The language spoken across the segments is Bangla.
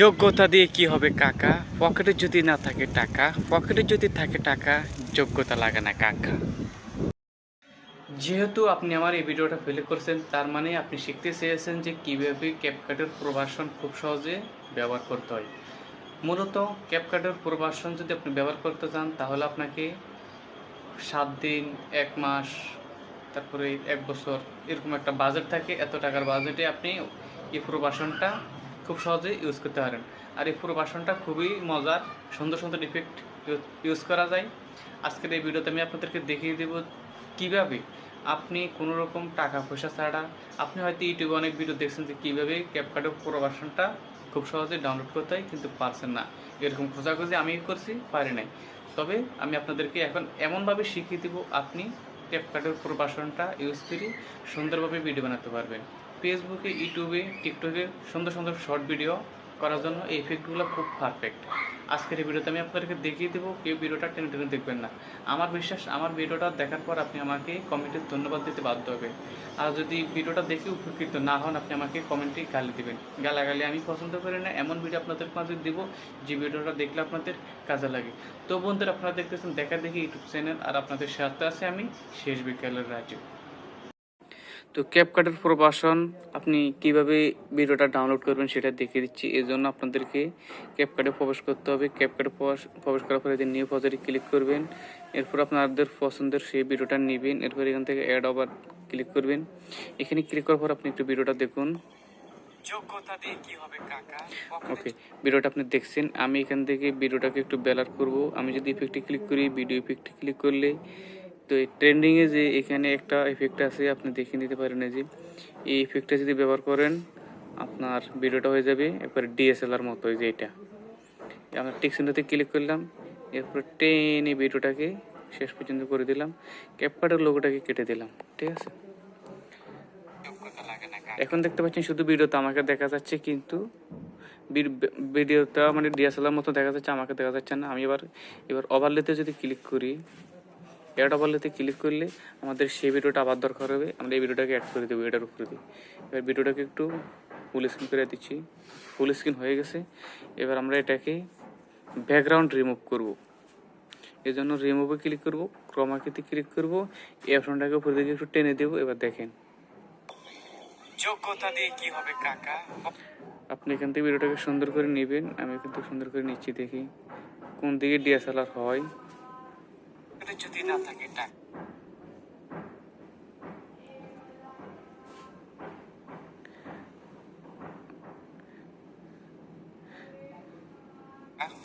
যোগ্যতা দিয়ে কি হবে কাকা? পকেটে যদি না থাকে টাকা, পকেটে যদি থাকে টাকা, যোগ্যতা লাগে না কাকা। যেহেতু আপনি আমার এই ভিডিওটা প্লে করছেন, তার মানে আপনি শিখতে চেয়েছেন যে কীভাবে ক্যাপকাটের প্রবাসন খুব সহজে ব্যবহার করতে হয়। মূলত ক্যাপকাটের প্রবাসন যদি আপনি ব্যবহার করতে চান, তাহলে আপনাকে সাত দিন, এক মাস, তারপরে এক বছর, এরকম একটা বাজেট থাকে। এত টাকার বাজেটে আপনি এই প্রবাসনটা খুব সহজে ইউজ করতে পারেন। আর এই প্রবাসনটা খুবই মজার, সুন্দর সুন্দর ইফেক্ট ইউজ করা যায়। আজকের এই ভিডিওতে আমি আপনাদেরকে দেখিয়ে দেব কীভাবে আপনি কোনো রকম টাকা পয়সা ছাড়া, আপনি হয়তো ইউটিউবে অনেক ভিডিও দেখছেন যে কীভাবে ক্যাপকাটের প্রবাসনটা খুব সহজে ডাউনলোড করতে হয়, কিন্তু পারছেন না। এরকম খোঁজাখুঁজি আমি করছি, পারি নাই। তবে আমি আপনাদেরকে এখন এমনভাবে শিখিয়ে দেবো আপনি ক্যাপকাটের প্রবাসনটা ইউজ করে সুন্দরভাবে ভিডিও বানাতে পারবেন। ফেসবুকে ইউটিউবে টিকটকে সুন্দর সুন্দর শর্ট ভিডিও করার জন্য এই ইফেক্টগুলো খুব পারফেক্ট আজকের এই ভিডিওতে আমি আপনাদেরকে দেখিয়ে দেবো, কেউ ভিডিওটা টেনে টেনে দেখবেন না। আমার বিশ্বাস, আমার ভিডিওটা দেখার পর আপনি আমাকে কমেন্টে ধন্যবাদ দিতে বাধ্য হবে। আর যদি ভিডিওটা দেখে উপকৃত না হন, আপনি আমাকে কমেন্টে গালি দেবেন। গালাগালি আমি পছন্দ করি না, এমন ভিডিও আপনাদের মাঝে দেবো যে ভিডিওটা দেখলে আপনাদের কাজে লাগে। তো বন্ধুরা, আপনারা দেখতেছেন দেখা দেখি ইউটিউব চ্যানেল আর আপনাদের সাথে আছে আমি শেষ বিকেলের রাজু তো ক্যাপকাটের প্রবাসন আপনি কীভাবে ভিডিওটা ডাউনলোড করবেন সেটা দেখিয়ে দিচ্ছি। এই জন্য আপনাদেরকে ক্যাপকাটে প্রবেশ করতে হবে। ক্যাপকাটে প্রবেশ করার পরে যে নিউ প্রজেক্টে ক্লিক করবেন। এরপর আপনাদের পছন্দের সেই ভিডিওটা নেবেন। এরপর এখান থেকে অ্যাড ওভার ক্লিক করবেন। এখানে ক্লিক করার পর আপনি একটু ভিডিওটা দেখুন। যোগ্যতা দিয়ে কি হবে কাকা? ওকে ভিডিওটা আপনি দেখছেন। আমি এখান থেকে ভিডিওটাকে একটু বেলার করব। আমি যদি ইফেক্টে ক্লিক করি ভিডিও ইফেক্টে ক্লিক করলে তো এই ট্রেন্ডিংয়ে যে এখানে একটা ইফেক্ট আছে, আপনি দেখে নিতে পারেন যে। এই ইফেক্টটা যদি ব্যবহার করেন, আপনার ভিডিওটা হয়ে যাবে একবারে ডিএসএলআর মতো যে এটা। আমরা টিকসিনটাতে ক্লিক করলাম, এরপর টেনে ভিডিওটাকে শেষ পর্যন্ত করে দিলাম ক্যাপকাটের লোগোটাকে কেটে দিলাম, ঠিক আছে? এখন দেখতে পাচ্ছেন শুধু ভিডিওতে আমাকে দেখা যাচ্ছে, কিন্তু ভিড- ভিডিওটা মানে ডিএসএলআর মতো দেখা যাচ্ছে, আমাকে দেখা যাচ্ছে না। আমি এবার এবার ওভারলেতে যদি ক্লিক করি অ্যাড ওভারলেতে ক্লিক করলে আমাদের সেই ভিডিওটা আবার দরকার হবে। আমরা এই ভিডিওটাকে অ্যাড করে দেবো এটার উপরে দিয়ে। এবার ভিডিওটাকে একটু ফুল স্ক্রিন করে দিচ্ছি। ফুল স্ক্রিন হয়ে গেছে। এবার আমরা এটাকে ব্যাকগ্রাউন্ড রিমুভ করব। এই জন্য রিমুভে ক্লিক করব ক্রমাকিতে ক্লিক করব এই অপশনটাকে উপরে দিকে একটু টেনে দেবো এবার দেখেন। যোগ্যতা দিয়ে কি হবে কাকা? আপনি এখান থেকে ভিডিওটাকে সুন্দর করে নেবেন আমি কিন্তু সুন্দর করে নিচ্ছি দেখি। কোন দিকে ডিএসএলআর হয়? যদি না থাকে টাকা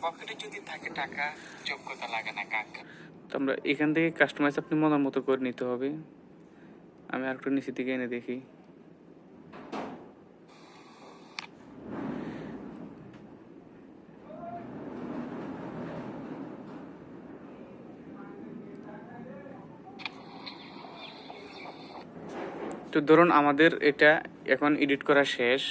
পকেটে যদি থাকে টাকা লাগে না তো আমরা এখান থেকে কাস্টমাইজ আপনি মনের মতো করে নিতে হবে। আমি আর একটু নিচের দিকে এনে দেখি। তো ধরুন আমাদের এটা এখন এডিট করা শেষ।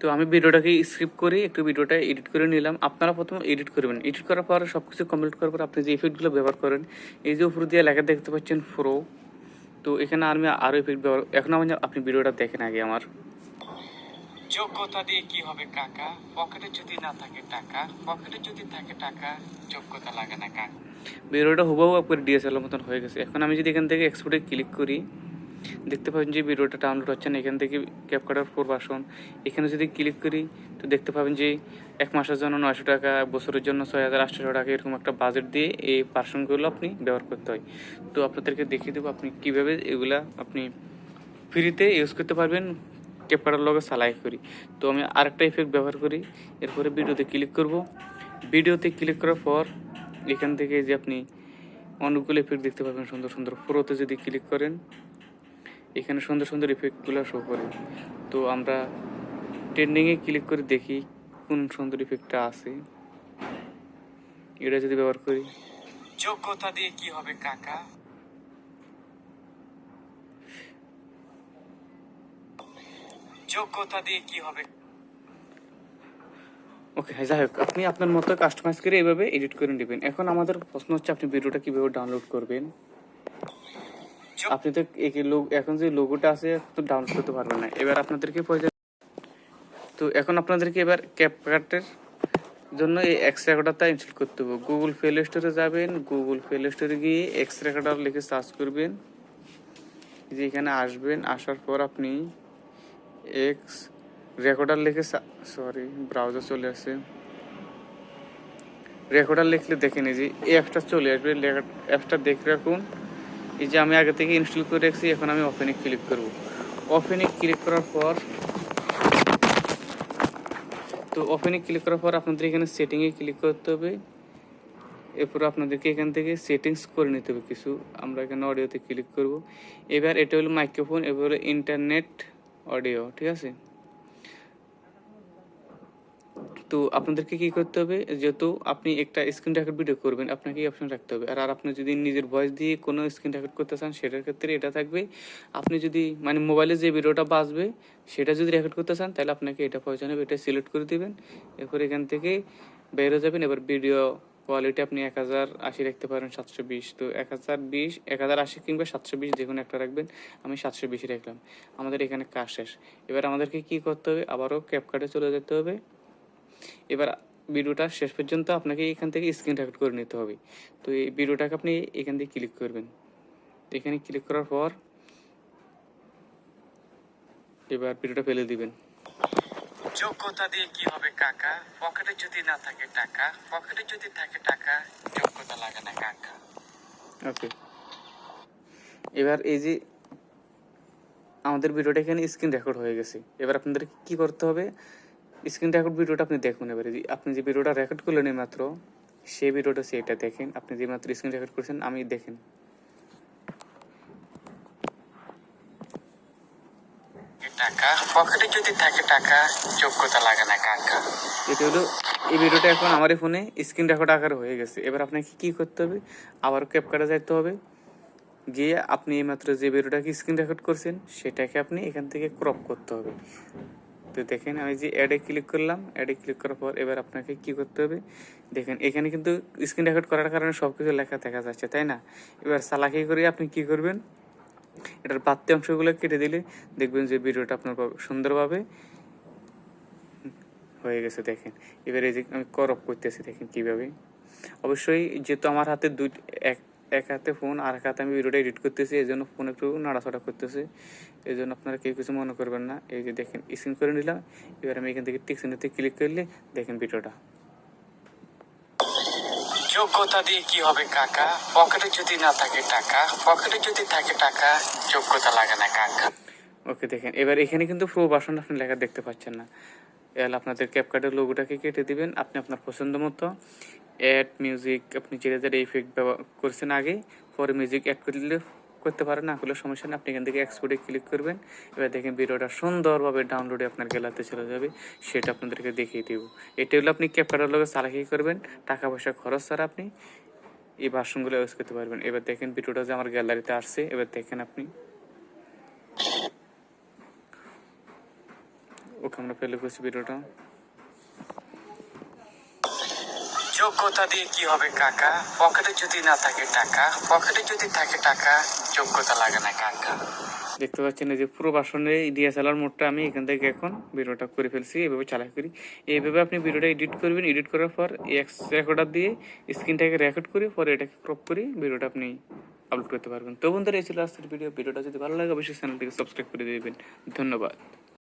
তো আমি ভিডিওটাকে স্কিপ করে একটু ভিডিওটা এডিট করে নিলাম। আপনারা প্রথমে এডিট করবেন এডিট করার পর সব কিছু কমপ্লিট করার পর আপনি যে ইফেক্টগুলো ব্যবহার করেন, এই যে উপর দিয়ে লেখা দেখতে পাচ্ছেন প্রো তো এখানে আমি আরও ইফেক্ট ব্যবহার এখন আমি আপনি ভিডিওটা দেখেন আগে আমার। যোগ্যতা দিয়ে কি হবে কাকা? পকেটে যদি না থাকে টাকা, পকেটে যদি থাকে টাকা, যোগ্যতা লাগে না কাকা। ভিডিওটা হুবহু একবার ডিএসএলআর মতন হয়ে গেছে। এখন আমি যদি এখান থেকে এক্সপোর্টে ক্লিক করি, দেখতে পাবেন যে ভিডিওটা ডাউনলোড হচ্ছে না। এখান থেকে ক্যাপকাটার ফোর বাসন এখানে যদি ক্লিক করি, তো দেখতে পাবেন যে এক মাসের জন্য নয়শো টাকা, বছরের জন্য ছয় হাজার আটশো টাকা, এরকম একটা বাজেট দিয়ে এই পার্সনগুলো আপনি ব্যবহার করতে হয়। তো আপনাদেরকে দেখিয়ে দেবো আপনি কীভাবে এগুলা আপনি ফ্রিতে ইউজ করতে পারবেন ক্যাপকাটার লগে সালাই করি। তো আমি আরেকটা ইফেক্ট ব্যবহার করি, এরপরে ভিডিওতে ক্লিক করব। ভিডিওতে ক্লিক করার পর এখান থেকে যে আপনি অনেকগুলো ইফেক্ট দেখতে পাবেন সুন্দর সুন্দর পুরোতে যদি ক্লিক করেন, এখানে সুন্দর সুন্দর ইফেক্টগুলো শো করে। তো আমরা ট্রেন্ডিংয়ে ক্লিক করে দেখি কোন সুন্দর ইফেক্টটা আছে। এটা যদি ব্যবহার করি। যোগ্যতা দিয়ে কি হবে কাকা? যোগ্যতা দিয়ে কি হবে ওকে যাই হোক আপনি আপনার মতো কাস্টমাইজ করে এভাবে এডিট করে নেবেন। এখন আমাদের প্রশ্ন হচ্ছে আপনি ভিডিওটা কীভাবে ডাউনলোড করবেন? আপনি তো এই লোক এখন যে লোগোটা আছে তো ডাউনলোড করতে পারবেন না। এবার আপনাদেরকে প্রয়োজন তো এখন আপনাদেরকে এবার ক্যাপকাটের জন্য এই এক্স রেকর্ডারটা ইনস্টল করতে হবে। গুগল প্লে স্টোরে যাবেন গুগল প্লে স্টোরে গিয়ে এক্স রেকর্ডার লিখে সার্চ করবেন। যে এখানে আসবেন আসার পর আপনি এক্স রেকর্ডার লিখে সরি ব্রাউজার চলে আসে রেকর্ডার লিখলে দেখে নিই যে এই অ্যাপটা চলে আসবে। অ্যাপটা দেখে রাখুন। এই যে আমি আগে থেকে ইনস্টল করে রেখেছি, এখন আমি ওপেনে ক্লিক করব। ওপেনে ক্লিক করার পর তো ওপেনে ক্লিক করার পর আপনাদের এখানে সেটিংয়ে ক্লিক করতে হবে। এরপর আপনাদেরকে এখান থেকে সেটিংস করে নিতে হবে কিছু। আমরা এখানে অডিওতে ক্লিক করব। এবার এটা হলো মাইক্রোফোন এবার হলো ইন্টারনেট অডিও ঠিক আছে? তো আপনাদেরকে কি করতে হবে? যেহেতু আপনি একটা স্ক্রিন রেকর্ড ভিডিও করবেন আপনাকে অপশন রাখতে হবে। আর আর আপনি যদি নিজের ভয়েস দিয়ে কোনো স্ক্রিন রেকর্ড করতে চান, সেটার ক্ষেত্রে এটা থাকবে। আপনি যদি মানে মোবাইলে যে ভিডিওটা বাজবে, সেটা যদি রেকর্ড করতে চান, তাহলে আপনাকে এটা প্রয়োজন হবে এটা সিলেক্ট করে দিবেন। এরপর এখান থেকে বের যাবেন। এবার ভিডিও কোয়ালিটি আপনি এক হাজার আশি রাখতে পারেন, সাতশো বিশ। তো এক হাজার বিশ, এক হাজার আশি কিংবা সাতশো বিশ যে কোনো একটা রাখবেন। আমি সাতশো বিশ রাখলাম। আমাদের এখানে কাজ শেষ। এবার আমাদেরকে কি করতে হবে? আবারও ক্যাপকার্টে চলে যেতে হবে। এবার ভিডিওটা শেষ পর্যন্ত আপনাকে এখান থেকে স্ক্রিন রেকর্ড করে নিতে হবে। তো এই ভিডিওটাকে আপনি এখান থেকে ক্লিক করবেন। এখানে ক্লিক করার পর এবার ভিডিওটা ফেলে দিবেন। যোগ্যতা দিয়ে কি হবে কাকা? পকেটে যদি না থাকে টাকা পকেটে যদি থাকে টাকা যোগ্যতা লাগে না কাকা। ওকে এবার এই যে আমাদের ভিডিওটা এখানে স্ক্রিন রেকর্ড হয়ে গেছে। এবার আপনাদের কি করতে হবে? স্ক্রিন রেকর্ড ভিডিওটা আপনি দেখুন এবারে। আপনি যে ভিডিওটা রেকর্ড করলেন এই মাত্র সেই ভিডিওটা সেটা দেখেন। আপনি যে মাত্র স্ক্রিন রেকর্ড করেছেন আমি দেখেন। টাকা পকেটে যদি থাকে টাকা যোগ্যতা লাগে না কাকা। এটা হলো এই ভিডিওটা এখন আমার ফোনে স্ক্রিন রেকর্ড আকারে হয়ে গেছে। এবার আপনাকে কি করতে হবে? আবার যাইতে হবে। গিয়ে আপনি এইমাত্র যে ভিডিওটাকে স্ক্রিন রেকর্ড করছেন সেটাকে আপনি এখান থেকে ক্রপ করতে হবে। তো দেখেন আমি যে অ্যাডে ক্লিক করলাম অ্যাডে ক্লিক করার পর এবার আপনাকে কি করতে হবে? দেখেন এখানে কিন্তু স্ক্রিন রেকর্ড করার কারণে সব কিছু লেখা দেখা যাচ্ছে, তাই না? এবার সালাকি করে আপনি কি করবেন? এটার বাড়তি অংশগুলো কেটে দিলে দেখবেন যে ভিডিওটা আপনার সুন্দরভাবে হয়ে গেছে, দেখেন। এবার এই যে আমি করপ করতেছি, দেখেন কীভাবে। অবশ্যই যেহেতু আমার হাতে দুই এক এক হাতে ফোন আর এক হাতে আমি ভিডিওটা এডিট করতেছি এই জন্য ফোন একটু নাড়াচাড়া করতেছে। এই জন্য আপনারা কেউ কিছু মনে করবেন না। এই যে দেখেন স্ক্রিন করে নিলাম। এবার আমি এখান থেকে টিকসিনেতে ক্লিক করলে দেখেন ভিডিওটা যোগ্যতা দিয়ে কি হবে কাকা? পকেটে যদি না থাকে টাকা পকেটে যদি থাকে টাকা যোগ্যতা লাগে না কাকা। ওকে দেখেন এবার এখানে কিন্তু প্রো বাসন আপনি লেখা দেখতে পাচ্ছেন না। এবার আপনাদের ক্যাপকার্ডের লোগোটাকে কেটে দিবেন, আপনি আপনার পছন্দ মতো অ্যাড মিউজিক আপনি যে যার ইফেক্ট ব্যবহার করছেন আগে, পরে মিউজিক অ্যাড করে দিলে করতে পারেন, না হলে সমস্যা নেই, আপনি এখান থেকে এক্সপোর্টে ক্লিক করবেন, এবার দেখেন ভিডিওটা সুন্দরভাবে ডাউনলোডে আপনার গেলাতে চলে যাবে, সেটা আপনাদেরকে দেখিয়ে দেবো। এটা হলো আপনি ক্যাপকার্ডের লগে চালাকি করবেন, টাকা পয়সা খরচ ছাড়া আপনি এই ভার্সনগুলো ইউজ করতে পারবেন। এবার দেখেন ভিডিওটা যে আমার গ্যালারিতে আসছে, এবার দেখেন আপনি। ওকে আমরা ফেলে করছি ভিডিওটা। যোগ্যতা দিয়ে কি হবে কাকা? পকেটে যদি না থাকে টাকা পকেটে যদি থাকে টাকা যোগ্যতা লাগে না কাকা। দেখতে পাচ্ছেন যে পুরো বাসনের ডিএসএলআর মোডটা আমি এখান থেকে এখন ভিডিওটা করে ফেলছি এইভাবে চালাই করি। এইভাবে আপনি ভিডিওটা এডিট করবেন এডিট করার পর এক্স রেকর্ডার দিয়ে স্ক্রিনটাকে রেকর্ড করে পরে এটাকে ক্রপ করে ভিডিওটা আপনি আপলোড করতে পারবেন। তো বন্ধুরা এই ছিল আজকের ভিডিও। ভিডিওটা যদি ভালো লাগে অবশ্যই চ্যানেলটিকে সাবস্ক্রাইব করে দেবেন। ধন্যবাদ।